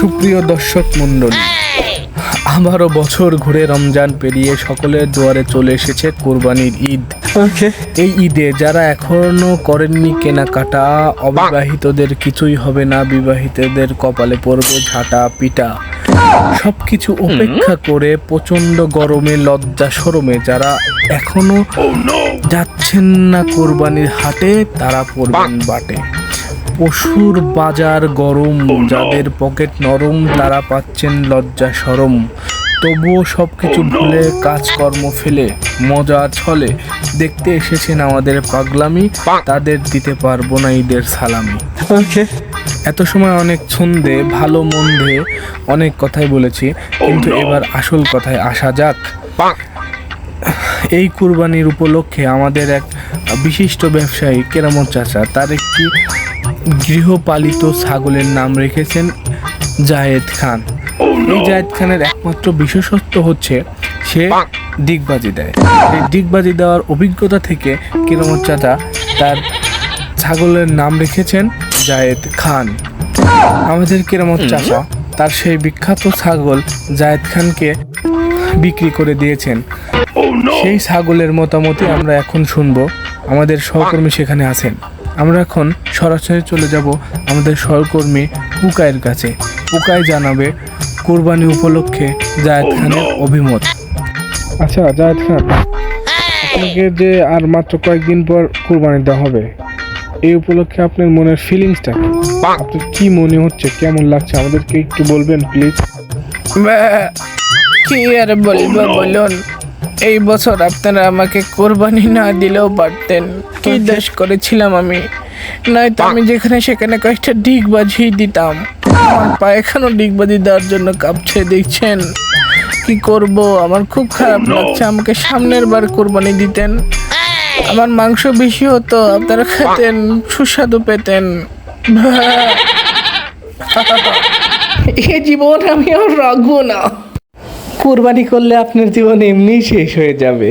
সুপ্রিয় দর্শক মণ্ডলী আবারও বছর ঘুরে রমজান পেরিয়ে সকলের দুয়ারে চলে এসেছে কোরবানির ঈদ। এই ঈদে যারা এখনও করেননি কেনাকাটা অবিবাহিতদের কিছুই হবে না বিবাহিতদের কপালে পড়বে ঝাঁটা পিটা। সব কিছু উপেক্ষা করে প্রচণ্ড গরমে লজ্জা সরমে যারা এখনও যাচ্ছেন না কোরবানির হাটে তারা পড়বেন বাটে। পশুর বাজার গরম যাদের পকেট নরম তারা পাচ্ছেন লজ্জা সরম। তবুও সব কিছু ভুলে কাজকর্ম ফেলে মজা ছলে। দেখতে এসেছেন আমাদের পাগলামি তাদের দিতে পারব না ঈদের সালামি। এত সময় অনেক ছন্দে ভালো মন্দে অনেক কথাই বলেছি কিন্তু এবার আসল কথায় আসা যাক। এই কুরবানির উপলক্ষে আমাদের এক বিশিষ্ট ব্যবসায়ী কেরামত চাচা তার একটি গৃহপালিত ছাগলের নাম রেখেছেন জায়েদ খান। এই জায়েদ খানের একমাত্র বিশেষত্ব হচ্ছে সে ডিগবাজি দেয়। এই ডিগবাজি দেওয়ার অভিজ্ঞতা থেকে কেরামত চাচা তার ছাগলের নাম রেখেছেন জায়েদ খান। আমাদের কেরামত চাচা তার সেই বিখ্যাত ছাগল জায়েদ খানকে বিক্রি করে দিয়েছেন। সেই ছাগলের মতামতই আমরা এখন শুনব। আমাদের সহকর্মী সেখানে আছেন। আমরা এখন সরাসরি চলে যাব আমাদের সহকর্মী পুকাইয়ের কাছে। পুকাই জানাবে কোরবানি উপলক্ষে জায়েদ খানের অভিমত। আচ্ছা জায়েদ খান আপনাকে যে আর মাত্র কয়েকদিন পর কোরবানি দেওয়া হবে এই উপলক্ষে আপনার মনের ফিলিংসটা কি? আপনার কি মনে হচ্ছে? কেমন লাগছে? আমাদেরকে একটু বলবেন প্লিজ কি আর বলব বলুন। এই বছর আপনারা আমাকে কোরবানি না দিলেও পারতেন। কি দোষ করেছিলাম আমি? নয়তো আমি যেখানে সেখানে কয়েকটা ডিগ বাজিয়ে দিতাম। আমার পায়খানো ডিগ বাজি দেওয়ার জন্য কাঁপছে দেখছেন? কি করব? আমার খুব খারাপ লাগছে আমাকে সামনের বার কোরবানি দিতেন। আমার মাংস বেশি হতো আপনারা খেতেন সুস্বাদু পেতেন। এ জীবন আমি আর রাখব না। কোরবানি করলে আপনার জীবন এমনি শেষ হয়ে যাবে।